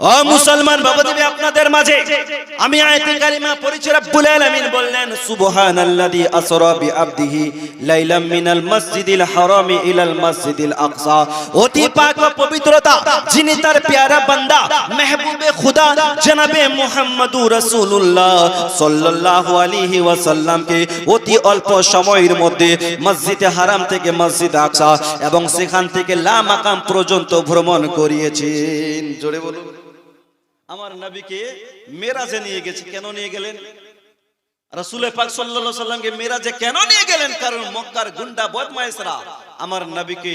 ও মুসলমান আপনাদের মাঝে আমি আয়াতে কারিমা আলামিন বললেন, সুবহানাল্লাযী আসরা বিআবদিহি লাইলাম মিনাল মসজিদিল হারামি ইলাল মসজিদিল আকসা। অতি পাক ও পবিত্রতা যিনি তার প্যারা বান্দা খুদা, জনাবে রাসূলুল্লাহ সাল্লাল্লাহু আলাইহি অতি অল্প সময়ের মধ্যে মসজিদে হারাম থেকে মসজিদ আকসা এবং সেখান থেকে লা মাকাম পর্যন্ত ভ্রমণ করিয়েছেন। জোরে বলুন। আমার নবীকে মেরাজে নিয়ে গেছে। কেন নিয়ে গেলেন? রসুল পাক সাল্লা সাল্লামকে মেরাজে কেন নিয়ে গেলেন? কারণ মক্কার গুন্ডা বদমায়েসরা আমার নবীকে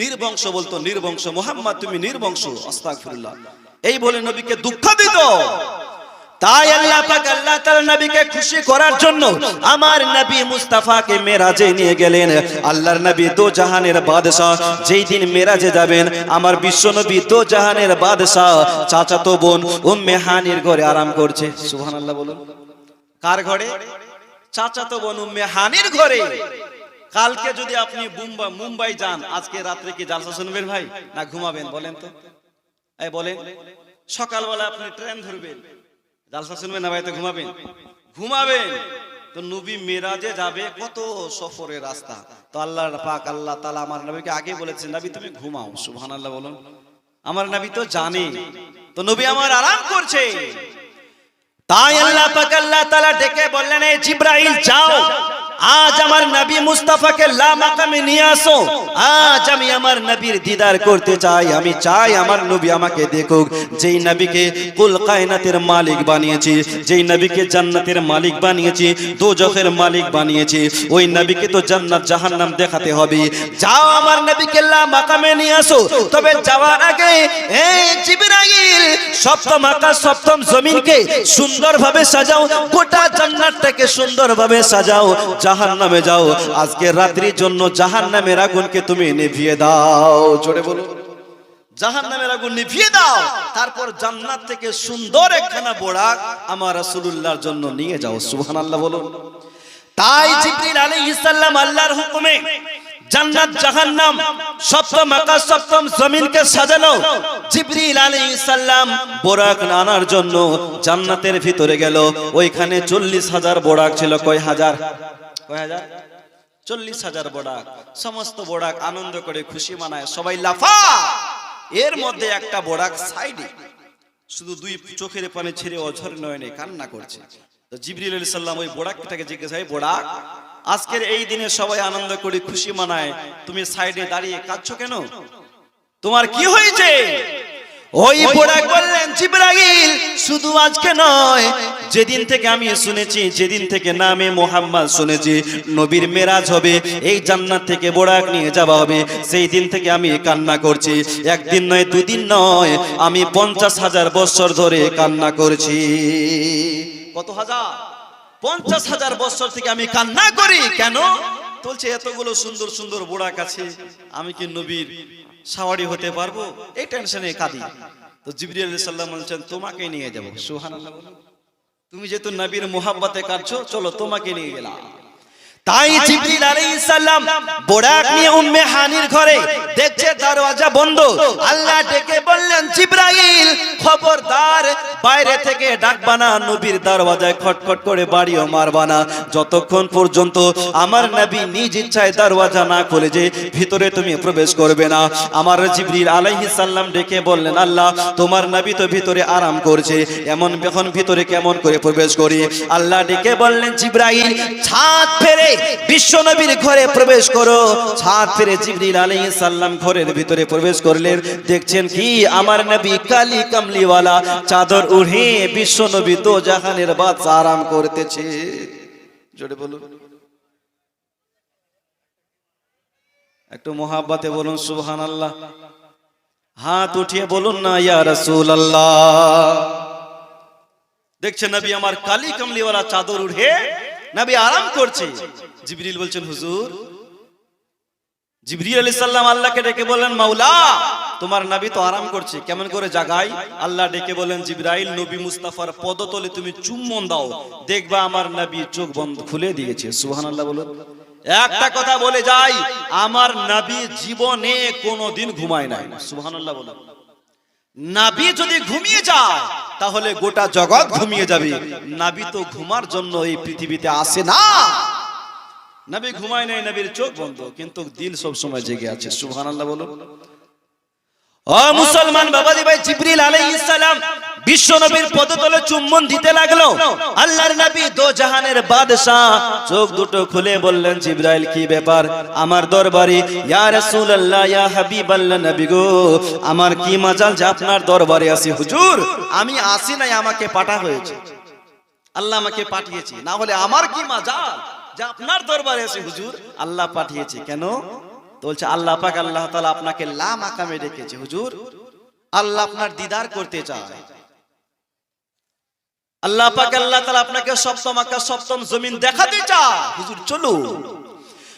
নির্বংশ বলতো, নির্বংশ। মোহাম্মদ, তুমি নির্বংশ। আস্তাক এই বলে নবীকে দুঃখ দিত। তাই আল্লাহ পাক আল্লাহ তাআলা নবীকে খুশি করার জন্য আমার নবী মুস্তাফাকে মেরাজে নিয়ে গেলেন। আল্লাহর নবী দো জাহানের বাদশা যেই দিন মেরাজে যাবেন, আমার বিশ্ব নবী দো জাহানের বাদশা চাচাতো বোন উম্মে হানির ঘরে আরাম করছে। সুবহানাল্লাহ বলুন। কার ঘরে? চাচাতো বোন উম্মে হানির ঘরে। কালকে যদি আপনি মুম্বাই মুম্বাই যান, আজকে রাত্রে কি জালসা শুনবেন ভাই? না ঘুমাবেন, বলেন তো। এই বলেন, সকালবেলা আপনি ট্রেন ধরবেন। জালসা শুনবেন না ভাই, তো ঘুমাবেন। ঘুমাবেন। তো নবী মেরাজে যাবে, কত সফরের রাস্তা। তো আল্লাহ পাক, আল্লাহ তালা আমার নবীকে আগে বলেছেন, নবী, তুমি ঘুমাও। সুহান আল্লাহ বলুন। আমার নবী তো জানে। তো নবী আমার আরাম করছে। তাই আল্লাহ পাক, আল্লাহ তালা ডেকে বললেন এই জিব্রাইল, যাও। আজ আমার নবী মুস্তাফাকে লা মাকামে নিয়ে আসো। আজ আমি আমার নবীর দিদার করতে চাই। আমি চাই আমার নবী আমাকে দেখুক। যেই নবীকে কুল কায়নাতের মালিক বানিয়েছি, যেই নবীকে জান্নাতের মালিক বানিয়েছি, দোজখের মালিক বানিয়েছি, ওই নবীকে তো জান্নাত জাহান্নাম দেখাতে হবে। যাও আমার নবীকে লা মাকামে নিয়ে আসো। তবে যাওয়ার আগে এই জিবরাইল, সপ্তম আকাশ, সপ্তম জমিনকে সুন্দরভাবে সাজাও। গোটা জান্নাতটাকে সুন্দরভাবে সাজাও। জাহান্নামে যাও। আজকে রাত্রির জন্য জাহান্নামের আগুনকে তুমি নিভিয়ে দাও। জোরে বলো নিভিয়ে দাও। তারপর জান্নাত থেকে সুন্দর আমার জন্য নিয়ে যাও। তাই জান্নাত বোরাক আনার জন্য জান্নাতের ভিতরে গেল। ওইখানে চল্লিশ হাজার বোরাক ছিল। কয় হাজার? চল্লিশ হাজার বোড়াক। সমস্ত বোড়াক আনন্দ করে খুশি মানায় সবাই লাফা। এর মধ্যে একটা বোড়াক সাইডে শুধু দুই চোখের পানে ছেড়ে অঝর নয়নে কান্না করছে। ওই জিজ্ঞাসা হয় আজকের এই দিনে সবাই আনন্দ করে খুশি মানায়, তুমি সাইডে দাঁড়িয়ে কাঁদছো কেন? তোমার কি হয়েছে? ওই বোড়াক বললেন জিবরাইল শুধু আজকে নয় যেদিন থেকে আমি শুনেছি যেদিন থেকে নামে মোহাম্মদ শুনেছি নবীর মেরাজ হবে এই জান্নাত থেকে বোড়াক নিয়ে যাওয়া হবে সেই দিন থেকে আমি কান্না করছি। একদিন নয় দুদিন নয় আমি পঞ্চাশ হাজার বছর ধরে কান্না করছি। কত হাজার? পঞ্চাশ হাজার বছর থেকে আমি কান্না করি কেন? বলছে এতগুলো সুন্দর সুন্দর বোড়াক আছে আমি কি নবীর সাওয়ারি হতে পারব? এই টেনশনে কাঁদি। তো জিবরিয়াল সাল্লাম বলছেন তোমাকে নিয়ে যাব। সোহান তুমি যেহেতু নবীর মোহাব্বাতে কাঁদছো, চলো তোমাকে নিয়ে গেলাম। তাই জিবরিল আলাইহিস সালাম বোরাক নিয়ে উম্মে হানির ঘরে দেখছে দরওয়াজা বন্ধ। আল্লাহ ডেকে বললেন, জিবরাইল, খবরদার, বাইরে থেকে ডাকবা না নবীর দরওয়াজায় খটখট করে বাড়িও মারবা না যতক্ষণ পর্যন্ত আমার নবী নিজ ইচ্ছায় দরওয়াজা না খুলে যে ভিতরে তুমি প্রবেশ করবে না। আমার জিবরিল আলাইহিস সালাম ডেকে বললেন, আল্লাহ, তোমার নবী তো ভিতরে আরাম করছে। এমন এখন ভিতরে কেমন করে প্রবেশ করি? আল্লাহ ডেকে বললেন, জিব্রাইল, ছাদ ফেরে বিশ্ব ঘরে প্রবেশ করো। ছাদ জিবরিল আলাইহিস সালাম ঘরের ভিতরে প্রবেশ করলেন। দেখছেন কি? আমার নবী কালি কামলিওয়ালা চাদর উড়ে তো জাহানের আরাম করতেছে। জোরে বলুন। একটু মোহাব্বতে বলুন, সুবহানাল্লাহ। হাত উঠিয়ে বলুন না, ইয়া রাসূলুল্লাহ। দেখছেন নবী, আমার কালি কামলিওয়ালা চাদর উড়ে নবী আরাম করছে। জিবরিল বলছেন, হুজুর, জিবরিল আলাইহিস সালাম আল্লাহকে ডেকে বলেন মাওলা, তোমার নবী তো আরাম করছে। কেমন করে জাগাই? আল্লাহ ডেকে বলেন জিবরাইল, নবী মুস্তাফার পদতলে তুমি চুম্বন দাও। দেখবা আমার নবী চোখ বন্ধ খুলে দিয়েছে। সুবহানাল্লাহ বলুন। একটা কথা বলে যাই, আমার নবী জীবনে কোনোদিন ঘুমায় নাই। সুবহানাল্লাহ বলুন। নাবি যদি ঘুমিয়ে যায় তাহলে গোটা জগৎ ঘুমিয়ে যাবে। নাবি তো ঘুমার জন্য এই পৃথিবীতে আসে না। নাবি ঘুমায় নেই, নাবির চোখ বন্ধ, কিন্তু দিল সব সময় জেগে আছে। সুবহানাল্লাহ বলো ও মুসলমান বাবাজি ভাই জিবরিল আলাইহিস সালাম বিশ্ব নবীর পদতলে চুম্বন দিতে লাগল। আল্লাহর নবী দো জাহানের বাদশা চোখ দুটো খুলে বললেন, জিবরাইল, কি ব্যাপার? আমার দরবারে, ইয়া রাসূলুল্লাহ, ইয়া হাবিবাল্লাহ নবী গো, আমার কি মাজাল যে আপনার দরবারে আসি হুজুর, আমি আসি নাই, আমাকে পাঠা হয়েছে। আল্লাহ আমাকে পাঠিয়েছে, না হলে আমার কি মাজাল যে আপনার দরবারে আছে? হুজুর, আল্লাহ পাঠিয়েছে। কেন? বলছে, আল্লাহ পাক, আল্লাহ তাআলা আপনাকে লা আকামে রেখেছে, হুজুর। আল্লাহ আপনার দিদার করতে চায়। আল্লাহ পাক, আল্লাহ তাআলা আপনাকে সপ্তম আকাশ সপ্তম জমিন দেখাতে চায়। হুজুর চলো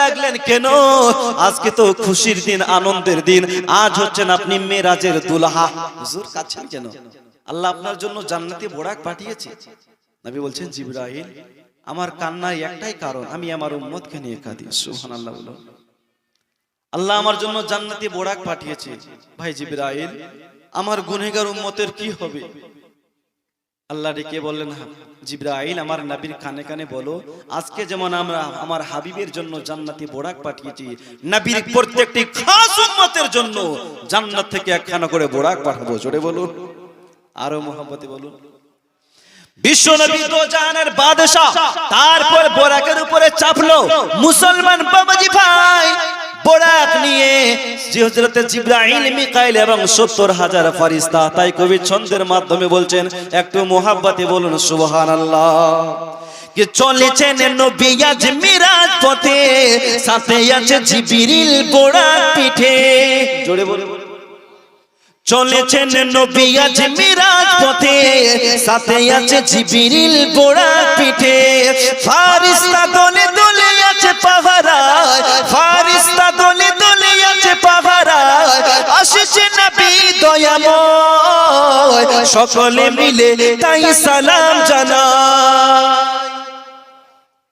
লাগলেন কেন? আজকে তো খুশির দিন, আনন্দের দিন। আজ হচ্ছেন আপনি মেরাজের দুলহা। হুজুর, কাঁদছেন কেন? আল্লাহ আপনার জন্য জান্নাতি বোরাক পাঠিয়েছে। নবী বলছেন, জিবরাইল, আমার কান্নার একটাই কারণ, আমি আমার উম্মতকে নিয়ে কাঁদি। সুবহানাল্লাহ বলো আল্লাহ আমার জন্য জান্নাতি বোরাক পাঠিয়েছে। ভাই জিবরাইল, আমার গুনেগার উম্মতের কি হবে? আল্লাহ ডেকে বললেন জিব্রাইল আমার নবীর কানে কানে বলো, আজকে যেমন আমরা আমার হাবিবের জন্য জান্নাতি বোরাক পাঠিয়েছি, নবীর প্রত্যেকটি খাস উম্মতের জন্য জান্নাত থেকে একখানা করে বোরাক পাঠাবো, জোরে বলুন। আরও মোহাম্মতে বলুন। বিশ্ব নবী তো জাহানের বাদশাহ, তারপর বোরাকের উপরে চাপলো মুসলমান বাবাজি ভাই। বোরাক নিয়ে যে হযরতে জিব্রাইল, মিকাইল এবং 70 হাজার ফারিস্তা তাই কবি ছন্দের মাধ্যমে বলছেন, একটু মোহাব্বতে বলুন, সুবহানাল্লাহ। কে চলেছেন নবী আজ মিরাজ পথে? সাথে আছে জিবরিল বোরাক পিঠে। জোরে বলুন। চলেছেন নবী আজ মিরাজ পথে সাথে আছে জিবরিল বোড়া পিঠে। ফারিস্তা দলে দলে আছে পাহারায় ফারিস্তা দলে দলে আছে পাহারায় আসছে নবী দয়াময়। সকলে মিলে তাই সালাম জানায়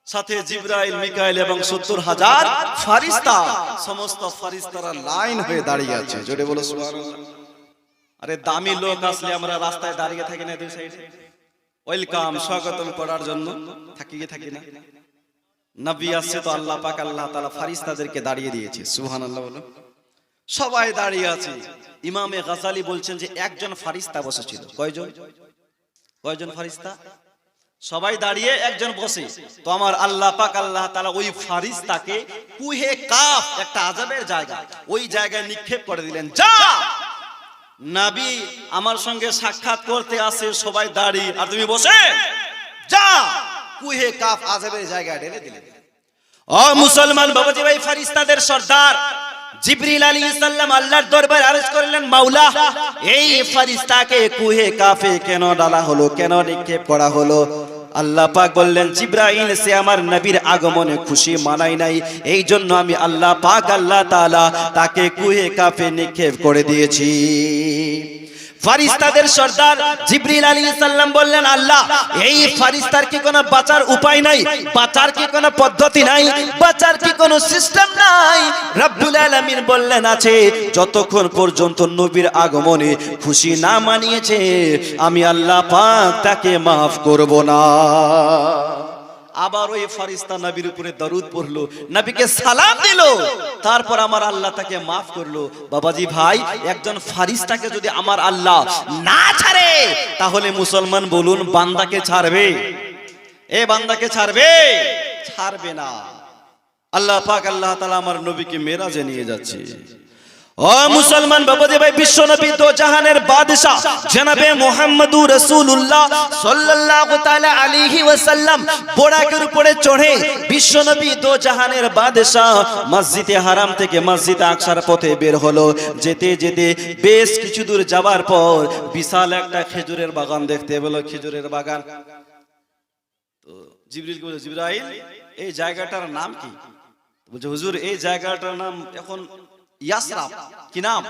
সাথে জিব্রাইল মিকাইল এবং সত্তর হাজার ফারিস্তা। সমস্ত ফারিস্তারা লাইন হয়ে দাঁড়িয়ে আছে। জোরে বলো সুবহানাল্লাহ। আরে দামি লোক আসলে আমরা রাস্তায় দাঁড়িয়ে থাকি না দুই সাইডে। ওয়েলকাম, স্বাগতম করার জন্য। থাকি থাকি না? নবী আসছে তো আল্লাহ পাক, আল্লাহ তাআলা ফারিস্তাদেরকে দাঁড়িয়ে দিয়েছে। সুবহানাল্লাহ বলো। সবাই দাঁড়িয়ে আছে। ইমামে গাজালি বলছেন যে একজন ফারিস্তা বসেছিল। কয়জন? কয়জন ফারিস্তা? সবাই দাঁড়িয়ে একজন বসে। তো আমার আল্লাহ পাক, আল্লাহ তাআলা ওই ফারিস্তাকে কুহে কাফ, একটা আজাবের জায়গা, ওই জায়গায় নিক্ষেপ করে দিলেন। যা! নাবি আমার সঙ্গে সাক্ষাৎ করতে আসে, সবাই দাঁড়িয়ে। আর তুমি বসে? যা! কুহে কাফ আজাবের জায়গায় ঢেলে দিলেন ও মুসলমান বাবাজি ভাই ফারিস্তাদের সর্দার, জিবরিল আলাইহিস সালাম আল্লাহর দরবারে আরজ করলেন, মাওলা, এই ফারিস্তাকে কুহে কাফে কেন ডালা হলো, কেন নিক্ষেপ করা হলো? আল্লাহ পাক বললেন, জিব্রাইল, সে আমার নবীর আগমনে খুশি মানাই নাই। এই জন্য আমি আল্লাহ পাক, আল্লাহ তাআলা তাকে কুয়ে কাফে নিক্ষেপ করে দিয়েছি। ফারিস্তাদের সর্দার জিবরিল আলী সাল্লাম বললেন, আল্লাহ, এই ফারিস্তার কি কোনো বাঁচার উপায় নাই? বাঁচার কি কোনো পদ্ধতি নাই? বাঁচার কি কোনো সিস্টেম নাই? রব্বুল আলামিন বললেন, আছে। যতক্ষণ পর্যন্ত নবীর আগমনে খুশি না মানিয়েছে, আমি আল্লাহ পাক তাকে মাফ করব না। আবার ওই ফারিস্তা নবীর উপরে দরুদ পড়ল, নবীকে সালাম দিল, তারপর আমার আল্লাহ তাকে মাফ করল। বাবাজি ভাই, একজন ফারিস্তাকে যদি আমার আল্লাহ না ছাড়ে, তাহলে মুসলমান বলুন, বান্দাকে ছাড়বে? এ বান্দাকে ছাড়বে? ছাড়বে না। আল্লাহ পাক আল্লাহ তাআলা আমার নবীকে মেরাজে নিয়ে যাচ্ছে। ও মুসলমান বাবাজি ভাই বিশ্ব নবী দো জাহানের বাদশাহ। জনাবে মুহাম্মদুর রাসূলুল্লাহ সাল্লাল্লাহু তাআলা আলাইহি ওয়াসাল্লাম। বোরাকের উপরে চড়ে বিশ্ব নবী দো জাহানের বাদশাহ মসজিদে হারাম থেকে মসজিদে আকসার পথে বের হলো। যেতে যেতে বেশ কিছু দূর যাওয়ার পর বিশাল একটা খেজুরের বাগান দেখতে পেল, খেজুরের বাগান। তো জিবরিল বলে জিবরাইল, এই জায়গাটার নাম কি? বলছে, হুজুর, এই জায়গাটার নাম এখন ইয়াসরাব কি নাম?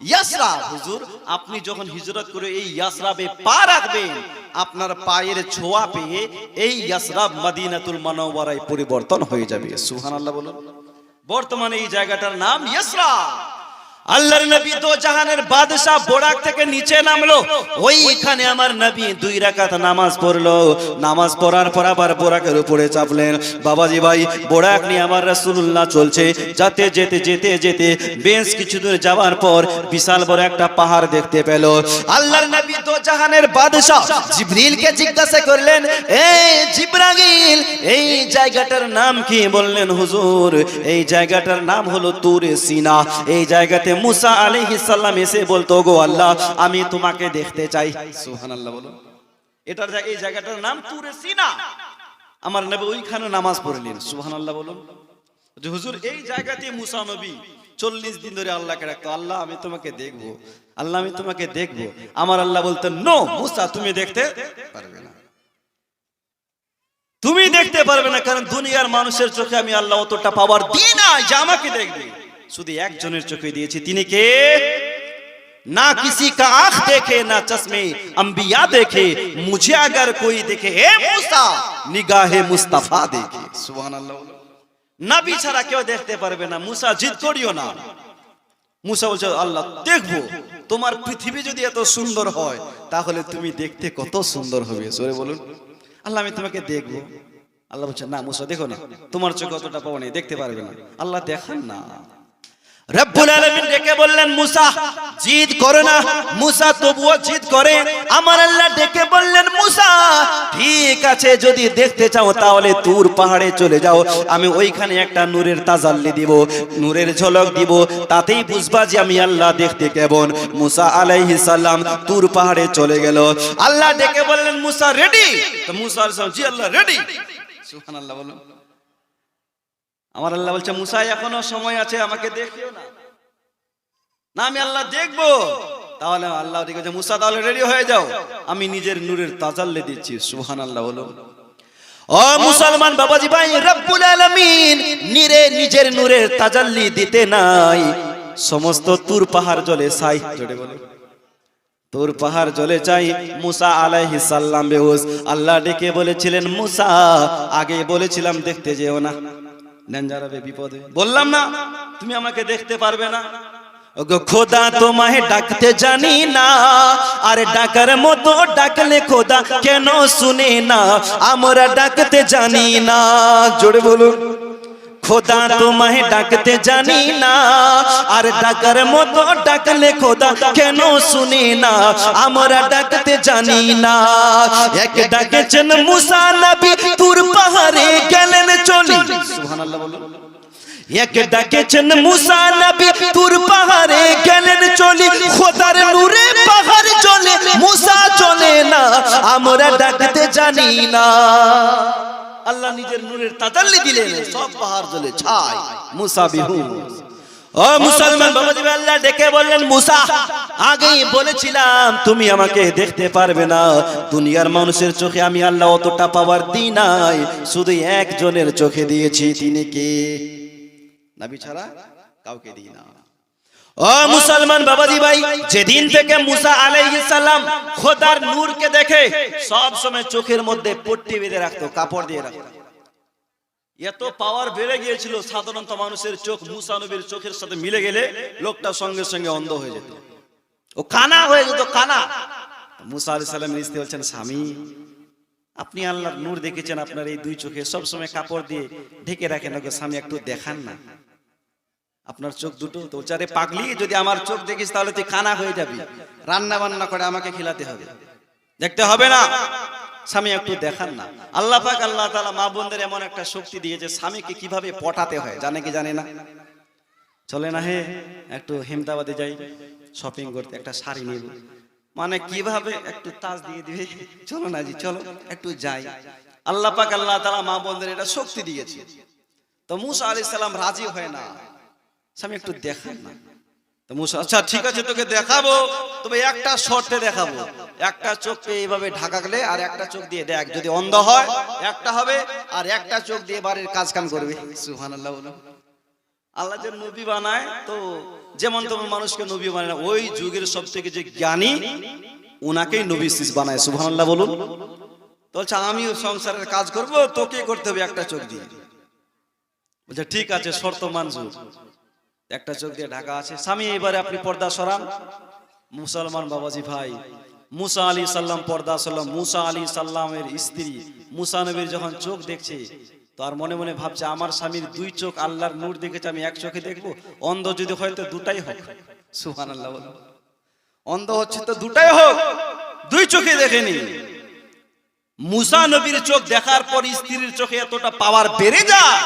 ইয়াসরাব হুজুর, আপনি যখন হিজরত করে এই ইয়াসরাবে পা রাখবেন, আপনার পায়ের ছোঁয়া পেয়ে এই ইয়াসরাব মদিনাতুল মানওয়ারায় পরিবর্তন হয়ে যাবে। সুবহানাল্লাহ বলুন। বর্তমানে এই জায়গাটার নাম ইয়াসরাব আল্লাহর নবী তো জাহানের বাদশাহ বোরাক থেকে নিচে নামলো। ওইখানে আমার নবী দুই রাকাত নামাজ পড়ল। নামাজ পড়ার পর আবার বোরাকের উপরে চাপলেন। বাবাজি ভাই, বোরাক নিয়ে আমার রাসূলুল্লাহ চলছে। যাতে, যেতে যেতে যেতে বেশ কিছু দূর যাওয়ার পর বিশাল বড় একটা পাহাড় দেখতে পেল। আল্লাহর নবী তো জাহানের বাদশাহ জিবরিলকে জিজ্ঞাসা করলেন এই জিব্রাইল, এই জায়গাটার নাম কি? বললেন, হুজুর, এই জায়গাটার নাম হলো তুরে সিনা। এই জায়গাতে মুসা আলাইহিস সালাম এসে বলতো গো আল্লাহ আমি তোমাকে দেখতে চাই। সুবহানাল্লাহ বলো এটার এই জায়গাটার নাম তুরে সিনা। আমার নবী ওইখানে নামাজ পড়লেন সুবহানাল্লাহ বলুন। যে হুজুর এই জায়গাতে মুসা নবী চল্লিশ দিন ধরে আল্লাহকে রাখতো। আল্লাহ আমি তোমাকে দেখব। আল্লাহ আমি তোমাকে দেখব। আমার আল্লাহ বলতেন নো মুসা তুমি দেখতে পারবে না। তুমি দেখতে পারবে না কারণ দুনিয়ার মানুষের চোখে আমি আল্লাহ অতটা পাওয়ার দিই না যে আমাকে দেখবে। শুধু একজনের চোখে দিয়েছি তিনি কে ना किसी का आंख देखे ना चश्मे अंबिया देखे मुझे अगर कोई देखे हे मूसा निगाहे मुस्तफा देखे सुभान अल्लाह নবী ছাড়া কেউ দেখতে পারবে না মুসা জিদ করিও না মুসা বলছে আল্লাহ দেখবো তোমার পৃথিবী যদি এত সুন্দর হয় তাহলে তুমি দেখতে কত সুন্দর হবে সরে বলুন আল্লাহ আমি তোমাকে দেখবো আল্লাহ বলছে না মুসা দেখো না তোমার চোখে অতটা পাবো নেই দেখতে পারবে না আল্লাহ দেখান না রব্বুল আলামিন ডেকে বললেন মুসা জিদ না। মুসা তবুও জিদ করে। আমার আল্লাহ ডেকে বললেন মুসা ঠিক আছে যদি দেখতে চাও তাহলে তুর পাহাড়ে চলে যাও। আমি ওইখানে একটা নূরের তাজাল্লি দিব নূরের ঝলক দিব। তাতেই বুঝবা যে আমি আল্লাহ দেখতে কেমন। মুসা আলাইহিস সালাম তুর পাহাড়ে চলে গেল। আল্লাহ ডেকে বললেন মুসা রেডি তো মুসা সালাম, জি আল্লাহ রেডি সুবহানাল্লাহ বলুন। আমার আল্লাহ বলছে মুসা এখনও সময় আছে, আমাকে দেখিও না। না, আমি আল্লাহ দেখব। তাহলে আল্লাহ আছে মুসা, তাহলে রেডি হয়ে যাও। আমি নিজের নূরের তাজাল্লে দিচ্ছি সুহান আল্লাহ বলো ও মুসলমান বাবাজি ভাই, রব্বুল আলামিন, নিরে নিজের নূরের তাজাল্লি দিতে নাই। সমস্ত তুর পাহাড় জলে সাই জোরে বলো তোর পাহাড় জলে চাই মুসা আলাইহিস সালাম বেহুশ। আল্লাহ ডেকে বলেছিলেন, মুসা, আগে বলেছিলাম দেখতে যেও না। নেঞ্জারাবে বিপদে। বললাম না, তুমি আমাকে দেখতে পারবে না। খোদা তোমায় ডাকতে জানি না, আরে ডাকার মতো ডাকলে খোদা কেন শুনে না? আমরা ডাকতে জানি না। জোরে বলুন। খোদা তোমায় ডাকতে জানি না। আর ডাকার মতো ডাকলে খোদা কেন শুনি না? আমরা ডাকতে জানি না। এক ডাকেছেন মুসা নবী তুর পাহাড়ে গেলেন চলি। সুবহানাল্লাহ বলুন। এক ডাকেছেন মুসা নবী তুর পাহাড়ে গেলেন চলি। খোদার নূরে পাহাড় চলে মুসা চলে না। আমরা ডাকতে জানি না। আল্লাহ নিজের নূরের তাতাল্লি দিলেন, সব পাহাড় জ্বলে ছাই। মুসা বিহু ও মুসলমান বাবাজি আল্লাহ ডেকে বললেন, মুসা, আগেই বলেছিলাম, তুমি আমাকে দেখতে পারবে না। দুনিয়ার মানুষের চোখে আমি আল্লাহ অতটা পাওয়ার দিই নাই। শুধু একজনের চোখে দিয়েছি, তিনি কে? নাবি ছাড়া কাউকে দিই না। ও মুসলমান বাবাজি ভাই, যেদিন থেকে মুসা আলাইহিস সালাম খোদার নূরকে দেখে, সব সময় চোখের মধ্যে পট্টি বেঁধে রাখতো, কাপড় দিয়ে রাখতো। এত পাওয়ার বেড়ে গিয়েছিল, সাধারণত মানুষের চোখ মুসা নবীর চোখের সাথে মিলে গেলে লোকটা সঙ্গে সঙ্গে অন্ধ হয়ে যেত। ও কানা হয়ে যেত, কানা। মুসা আলাইহিস সালামের স্ত্রী বলছেন, স্বামী, আপনি আল্লাহর নূর দেখেছেন, আপনার এই দুই চোখে সবসময় কাপড় দিয়ে ঢেকে রাখেন। ওকে স্বামী, একটু দেখান না। আপনার চোখ দুটো তো চারে পাগলি, যদি আমার চোখ দেখিস তাহলে তুই কানা হয়ে যাবি। রান্না বান্না করে আমাকে খিলাতে হবে। দেখতে হবে না। স্বামী একটু দেখান না। আল্লাহ পাক, আল্লাহ তাআলা মা বোনদের এমন একটা শক্তি দিয়েছে, স্বামীকে কীভাবে পটাতে হয়, জানে কি জানে না? চলে না হে? একটু হেমদাবাদে যাই শপিং করতে, একটা শাড়ি নেব। মানে কীভাবে? একটু তাজ দিয়ে দিবে। চলো না জি, চলো, একটু যাই। আল্লাহ পাক, আল্লাহ তালা মা বোনদের এটা শক্তি দিয়েছে। তো মুসা আলি সাল্লাম রাজি হয় না। স্বামী একটু দেখান না। তো মুসা আচ্ছা ঠিক আছে তোকে দেখাবো। তবে একটা শর্তে দেখাবো। একটা চোখকে এইভাবে ঢাকা গেলে আর একটা চোখ দিয়ে দেখ যদি অন্ধ হয় একটা হবে আর একটা চোখ দিয়ে বাড়ির কাজ কাম করবে। সুহান আল্লাহ আল্লাহ যে নবী বানায় তো যেমন তেমন মানুষকে নবী বানায় না। ওই যুগের সব থেকে যে জ্ঞানী ওনাকেই নবী শিস বানায়। সুবহানাল্লাহ বলুন। তো বলছে আমিও সংসারের কাজ করব তোকে করতে হবে একটা চোখ দিয়ে। বলছে ঠিক আছে শর্ত মঞ্জুর। একটা চোখ দিয়ে ঢাকা আছে স্বামী এবারে আপনি পর্দা সরান। মুসলমান বাবাজি ভাই মুসা আলী সাল্লাম পর্দা সাল্লাম মুসা আলী সাল্লামের স্ত্রী মুসা নবীর যখন চোখ দেখছে তার মনে মনে ভাবছে আমার স্বামীর দুই চোখ আল্লাহর নূর দেখেছে আমি এক চোখে দেখব। অন্ধ যদি হয় তো দুটাই হোক। সুহান আল্লাহ। অন্ধ হচ্ছে তো দুটাই হোক। দুই চোখে দেখেনি। মুসা নবীর চোখ দেখার পর স্ত্রীর চোখে এতটা পাওয়ার বেড়ে যায়।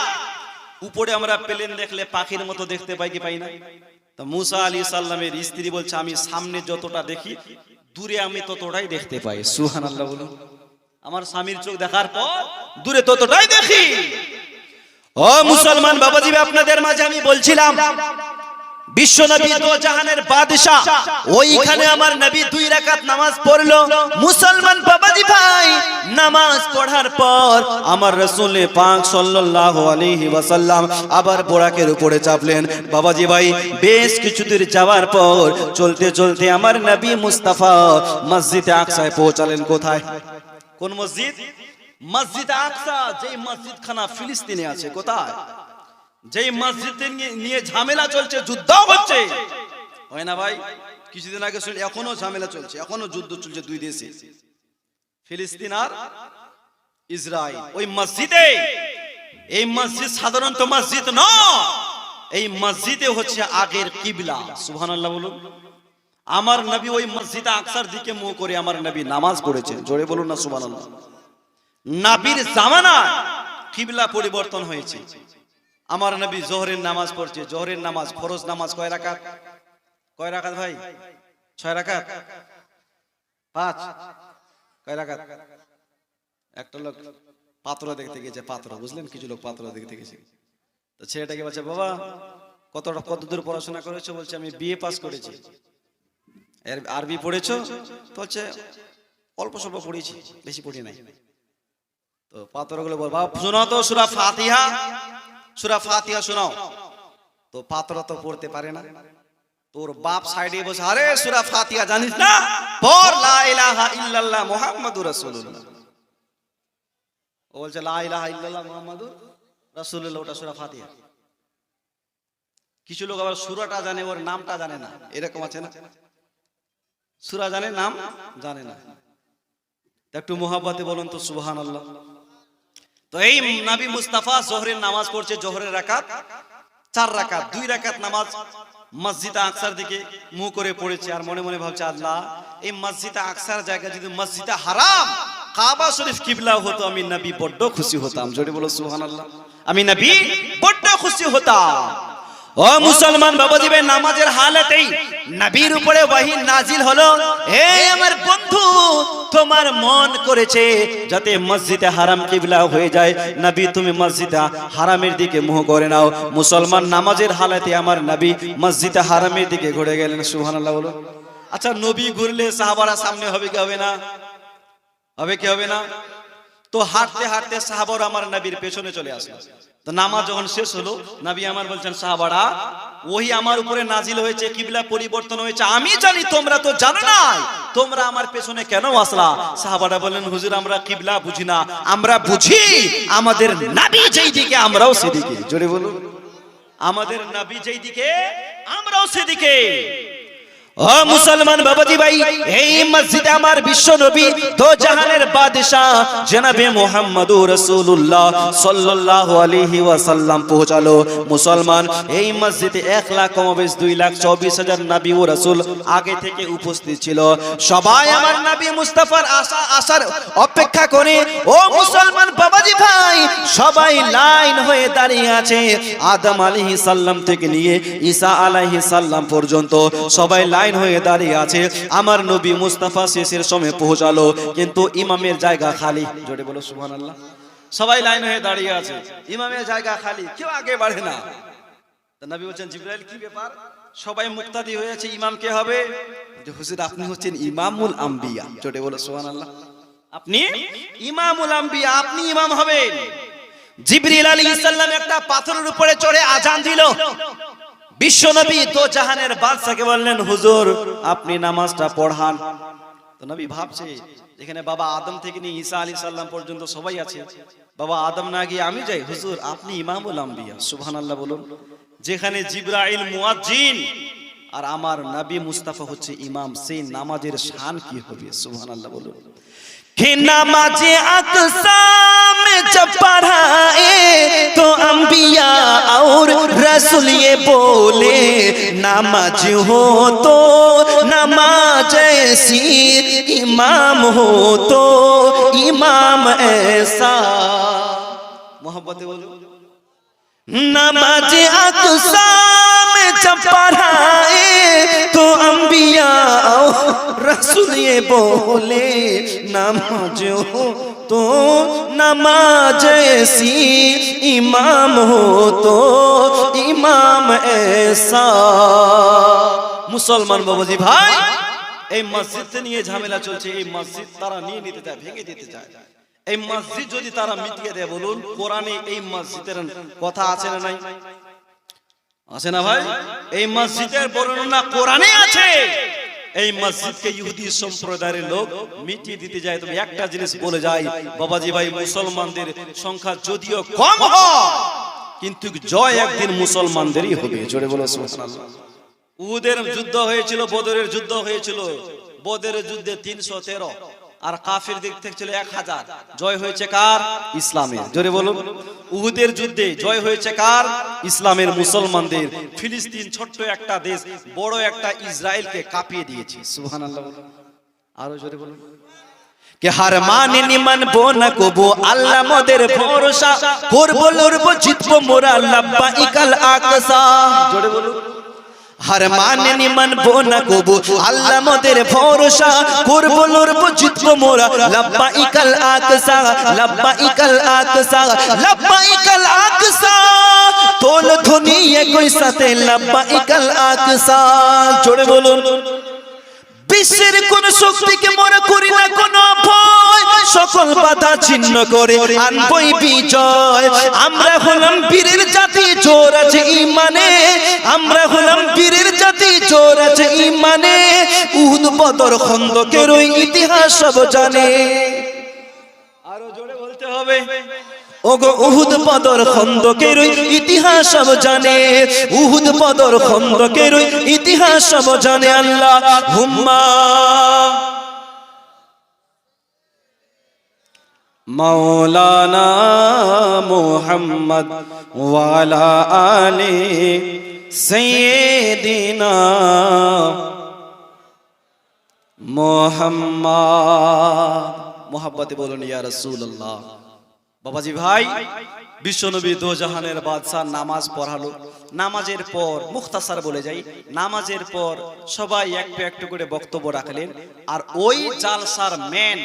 উপরে আমরা প্লেন দেখলে পাখির মতো দেখতে পাই কি পাই না? তো মুসা আলী সাল্লামের স্ত্রী বলছে, আমি সামনে যতটা দেখি, দূরে আমি ততটাই দেখতে পাই। সুহান আল্লাহ বলুন। আমার স্বামীর চোখ দেখার পর দূরে ততটাই দেখি। ও মুসলমান বাবাজি, আপনাদের মাঝে আমি বলছিলাম বাবাজি ভাই বেশ কিছু দূর যাওয়ার পর চলতে চলতে আমার নবী মুস্তাফা মসজিদে আকসায় পৌঁছালেন কোথায়? কোন মসজিদ? মসজিদ আকসা মসজিদ খানা ফিলিস্তিনে আছে, কোথায়? যেই মসজিদ নিয়ে ঝামেলা চলছে যুদ্ধ হচ্ছে। হয় না ভাই? কিছুদিন আগে শুনলে এখনও ঝামেলা চলছে। এখনও যুদ্ধ চলছে দুই দেশে। ফিলিস্তিন আর ইসরায়েল। ওই মসজিদে। এই মসজিদ সাধারণত মসজিদ নয়। এই মসজিদে হচ্ছে আগের কিবলা। সুবহানাল্লাহ বলুন। আমার নবী ওই মসজিদে আকসার দিকে মুখ করে আমার নবী নামাজ পড়েছেন। জোরে বলুন না, সুবহানাল্লাহ। নাবির জামানা কিবলা পরিবর্তন হয়েছে। আমার নবী জোহরের নামাজ পড়ছে। জোহরের নামাজ, ফরজ নামাজ কয় রাকাত? কয় রাকাত ভাই? ছয় রাকাত? পাঁচ? কয় রাকাত? একটা লোক পাত্র দেখতে গেছে পাত্র বুঝলেন? কিছু লোক পাত্র দেখতে গেছে। তো ছেলেটাকে বলছে, বাবা, কতটা কত দূর পড়াশোনা করেছ? বলছে, আমি বিএ পাস করেছি। আরবি পড়েছো? তো হচ্ছে অল্প স্বল্প পড়েছি, বেশি পড়ি নাই। তো পাত্রগুলো বল বাবা শোনাও তো, সুরা ফাতিহা। সুরা ফাতিহা শোনাও। তো পাত্র তো পড়তে পারে না। তোর বাপ সাইডে বসে আরে সুরা ফাতিহা জানিস না? পড় লা ইলাহা ইল্লাল্লাহ মুহাম্মাদুর রাসূলুল্লাহ। ও বলছে লা ইলাহা ইল্লাল্লাহ মুহাম্মাদুর রাসূলুল্লাহ। ওটা সুরা ফাতিহা। কিছু লোক আবার সুরাটা জানে ওর নামটা জানে না। এরকম আছে না? সুরা জানে নাম জানে না। একটু মোহাব্বতে বলুন তো সুবহান আল্লাহ তো এই নাবি মুস্তাফা জোহরের নামাজ পড়ছে জোহরের রাকাত, চার রাকাত, দুই রাকাত নামাজ মসজিদ আকসার দিকে মুখ করে পড়েছে আর মনে মনে ভাবছে, আল্লাহ, এই মসজিদ আকসার জায়গা যদি মসজিদ হারাম, কাবা শরীফ কিবলা হতো, আমি নবী বড্ড খুশি হতাম। জোরে বলো, সুবহানাল্লাহ। আমি নবী বড্ড খুশি হতাম। ও মুসলমান বাবাজি ভাই নামাজের হালাতেই নবীর উপরে ওয়াহি নাজিল হলো। হে আমার বন্ধু, তোমার মন করেছে যাতে মসজিদে হারাম কিবলা হয়ে যায়। নবী, তুমি মসজিদে হারামের দিকে মুখ করে নাও। মুসলমান নামাজের হালাতে আমার নবী মসজিদে হারামের দিকে ঘুরে গেলেন, সুবহানাল্লাহ বলো আচ্ছা নবী ঘুরলে সাহাবারা সামনে হবে কি হবে না? হবে কি হবে না? তো হাঁটতে হাঁটতে সাহাবর আমার নবীর পেছনে চলে আসলো। তো নামাজ যখন শেষ হলো, নবী আমার বলছেন, সাহাবারা, ওহি আমার উপরে নাজিল হয়েছে, কিবলা পরিবর্তন হয়েছে। আমি জানি তোমরা তো জানো না তোমরা আমার পেছনে কেন আসলা? সাহাবারা বলেন হুজুর, আমরা কিবলা বুঝি না, আমরা বুঝি, আমাদের নাবি যেই দিকে, আমরাও সেদিকে। জোরে বলুন। আমাদের নাবি যেই দিকে, আমরাও সেদিকে। আলাইহি আগে থেকে উপস্থিত ছিল। সবাই আমার নবী মুস্তাফার আশা আসার অপেক্ষা করে, ও মুসলমান বাবাজি ভাই, সবাই লাইন হয়ে দাঁড়িয়ে আছে। আদম আলাইহিস থেকে নিয়ে ঈসা আলাইহিস সালাম পর্যন্ত সবাই লাইন হয়ে দাঁড়িয়ে আছে। আমার নবী মুস্তাফা শেষের সময় পৌঁছালো, কিন্তু ইমামের জায়গা খালি। জোরে বলো, সুবহানাল্লাহ। সবাই লাইন হয়ে দাঁড়িয়ে আছে। ইমামের জায়গা খালি, কেউ আগে বাড়ে না। সবাই মুক্তাদি হয়েছে, ইমাম কে হবে? আপনি হচ্ছেন ইমামুল আম্বিয়া। আপনি? ইমামুল আম্বিয়া, আপনি ইমাম জিবরিল আলাইহিস সালাম একটা পাথরের উপরে চড়ে আজান দিল। বিশ্বনবী তো জাহানের বাদশাকে বললেন, হুজুর, আপনি নামাজটা পড়ান। তো নবী ভাবছে, এখানে বাবা আদম থেকে নিয়ে ঈসা আলী সাল্লাম পর্যন্ত সবাই আছে। বাবা আদম না গিয়ে আমি যাই। হুজুর, আপনি ইমামুল আম্বিয়া, সুবহানাল্লাহ বলুন। যেখানে জিব্রাইল মুয়াজ্জিন আর আমার নবী মুস্তাফা হচ্ছে ইমাম, সেই নামাজের শান কি হবে? সুবহানাল্লাহ বলুন। कि तो और बोले, नमाज़ हो तो नमाज़ ऐसी, इमाम हो तो इमाम ऐसा। मोहब्बत नमाज़ अक्सा में जब पढ़ाए আম্বিয়াও রাসুলিয়ে বলে, নামাজ তো নামাজ সি ইমাম হো তো ইমাম এসা। মুসলমান বাবাজি ভাই, এই মসজিদকে নিয়ে ঝামেলা চলছে, এই মসজিদ তারা নিয়ে নিতে চায়, ভেঙে দিতে চায়। এই মসজিদ যদি তারা মিটিয়ে দেয়, বলুন, কোরআনে এই মসজিদের কথা আছে না নাই? আছে না ভাই? এই মসজিদের বর্ণনা কোরআনে আছে। এই মসজিদকে ইহুদি সম্প্রদায়ের লোক মিটিয়ে দিতে যায়। তুমি একটা জিনিস বলে যায় বাবাজি ভাই, মুসলমানদের সংখ্যা যদিও কম হয়, কিন্তু জয় একদিন মুসলমানদেরই হবে। জোরে বলো উহুদের যুদ্ধ হয়েছিল, বদরের যুদ্ধ হয়েছিল। বদরের যুদ্ধে তিনশো তেরো আর কাফের দিক থেকে ছিল এক হাজার। জয় হয়েছে কার? ইসলামের। জোরে বলুন। উহুদের যুদ্ধে জয় হয়েছে কার? ইসলামের মুসলমানদের। ফিলিস্তিন ছোট্ট একটা দেশ, বড় একটা ইসরায়েলকে কাঁপিয়ে দিয়েছে। সুবহানাল্লাহ বলুন। আরও জোরে বলুন। কে হার মানে নিমান বোনা কবু? আল্লাহ মোদের ভরসা। করব লড়বো জিতবো মোরা লাব্বা ইকাল আকসা। জোরে বলুন। হার মানে মানবো না কবু। আল্লাহ মোদের ভরসা করব লড়বো জিতবো মোরা। লাব্বা ইকাল আকসা লাব্বা ইকাল আকসা লাব্বা ইকাল আকসা। তোল ধ্বনি একই সাথে লাব্বা ইকাল আকসা। জোরে বলুন। বিশ্বের কোন শক্তিকে মনে করি না, কোন ভয়। সকল বাধা ছিন্ন করে আনবই বিজয়। আমরা হলাম বীরের জাতি, জোর আছে ইমানে। আমরা হলাম বীরের জাতি, জোর আছে ইমানে। উহুদ বদর খন্দকের ওই ইতিহাস সব জানে। আরও জোরে বলতে হবে। ওগো উহুদ পদর খন্দকের ইতিহাস সব জানে। উহুদ বদর খন্দকের ইতিহাস সব জানে আল্লাহ। হুম্মা। মৌলানা মোহাম্মদ ওয়ালা আলী সৈয়দিনা মোহাম্মদ। মোহাব্বতে বলুন ইয়া রাসূলুল্লাহ। বাবাজি ভাই, বিশ্বনবী দোজাহানের বাদশাহ নামাজ পড়ালো। নামাজের পর মুখতাসার বলে যাই, নামাজের পর সবাই একটু একটু করে বক্তব্য রাখলেন। আর ওই জালসার মেন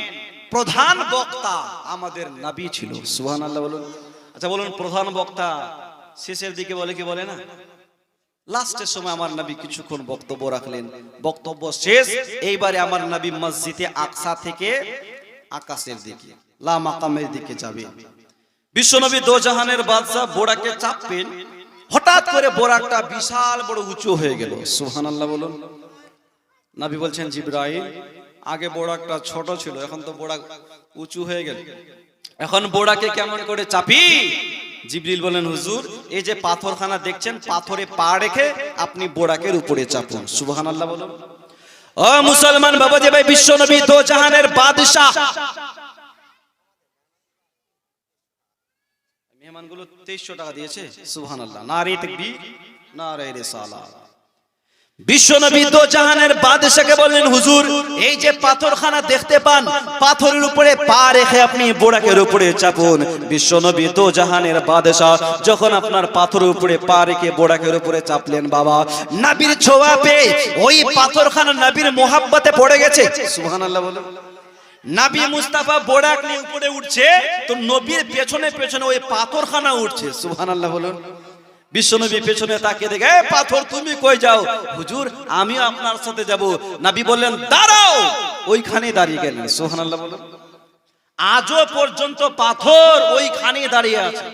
প্রধান বক্তা আমাদের নবী ছিল। সুবহানাল্লাহ বলুন। আচ্ছা বলুন, প্রধান বক্তা শেষের দিকে বলে কি বলে না? লাস্টের সময় আমার নবী কিছুক্ষণ বক্তব্য রাখলেন। বক্তব্য শেষ, এইবারে আমার নবী মসজিদে আকসা থেকে আকাশের দিকে। লা মাকামের দিকে যাবে। বিশ্বনবী দোজাহানের বাদশা বোড়াকে চাপবেন হঠাৎ করে বোরাকটা বিশাল বড় উঁচু হয়ে গেল। সুবহানাল্লাহ বলুন। নবী বলছেন, জিব্রাইল, আগে ছোট ছিল, এখন তো উঁচু হয়ে গেল। এখন কেমন করে চাপি? জিবরিল বলেন হুজুর, এই যে পাথরখানা দেখছেন, পাথরে পা রেখে আপনি বোড়াকের উপরে চাপুন। সুবহানাল্লাহ বলুন। ও মুসলমান বাবা যে ভাই বিশ্ব নবী দো বাদশাহ মেহমানগুলো তেইশশো টাকা দিয়েছে? সুবহান আল্লাহ জাহানের বাদশাকে বললেন, হুজুর, এই যে পাথরখানা দেখতে পান, পাথরের উপরে পা রেখে আপনি উপরে চাপুন। জাহানের বাদশা যখন আপনার পাথরের উপরে পা রেখে বোড়াকের উপরে চাপলেন, বাবা, নাবির ছোঁয়া পেয়ে ওই পাথরখানা নাবির মোহাব্বতে পড়ে গেছে? বলে। নাবি মুস্তাফা বোড়াক নিয়ে উপরে উঠছে তো নবীর পেছনে পেছনে ওই পাথরখানা উঠছে সুবহানাল্লাহ বলুন বিশ্বনবী পেছনে তাকিয়ে দেখে পাথর তুমি কই যাও হুজুর আমিও আপনার সাথে যাব নাবি বললেন দাঁড়াও ওইখানে দাঁড়িয়ে গেলেন সুবহানাল্লাহ বলুন আজও পর্যন্ত পাথর ওইখানে দাঁড়িয়ে আছে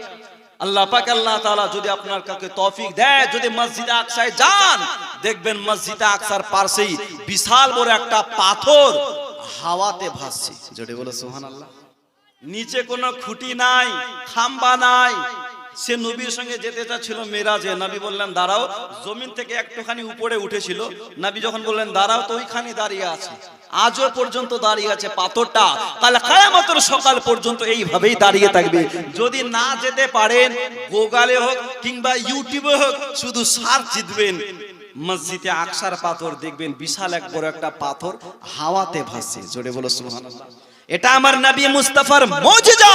আল্লাহ পাক আল্লাহ তাআলা যদি আপনার কাছে তৌফিক দেয় যদি মসজিদ আকসায় যান দেখবেন মসজিদ আকসার পাশেই বিশাল বড় একটা পাথর হাওয়াতে ভাসছে। জোরে বলো, সুবহানাল্লাহ। নিচে কোনো খুঁটি নাই, খাম্বা নাই। সে নবীর সঙ্গে যেতে চাচ্ছিল মেরাজে। নবী বললেন, দাঁড়াও। জমিন থেকে একটুখানি উপরে উঠেছিল। নবী যখন বললেন, দাঁড়াও তো ওইখানে দাঁড়িয়ে আছে। আজও পর্যন্ত দাঁড়িয়ে আছে পাথরটা। কাল কায়ামতের সকাল পর্যন্ত এইভাবেই দাঁড়িয়ে থাকবে। যদি না যেতে পারেন, গোগালে হোক কিংবা ইউটিউবে হোক, শুধু সার্চ জিতবেন। মসজিদে আকসার পাথর দেখবেন, বিশাল এক বড় একটা পাথর হাওয়াতে ভাসছে। জোরে বলো, সুবহানাল্লাহ। এটা আমার নবী মুস্তাফার মুজিজা।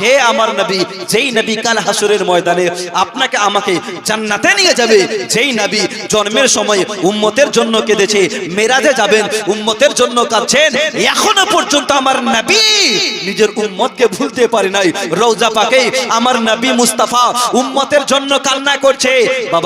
হে আমার নবী, যেই নবী কাল হাসরের ময়দানে আপনাকে আমাকে জান্নাতে নিয়ে যাবে, যেই নবী জন্মের সময় উম্মতের জন্য কেঁদেছে, মেরাজে যাবেন, উম্মতের জন্য কাঁদছেন, এখনও পর্যন্ত আমার নবী নিজের উম্মতকে ভুলতে পারে নাই। রওজা পাকে আমার নবী মুস্তাফা উম্মতের জন্য কান্না করছে। বাবা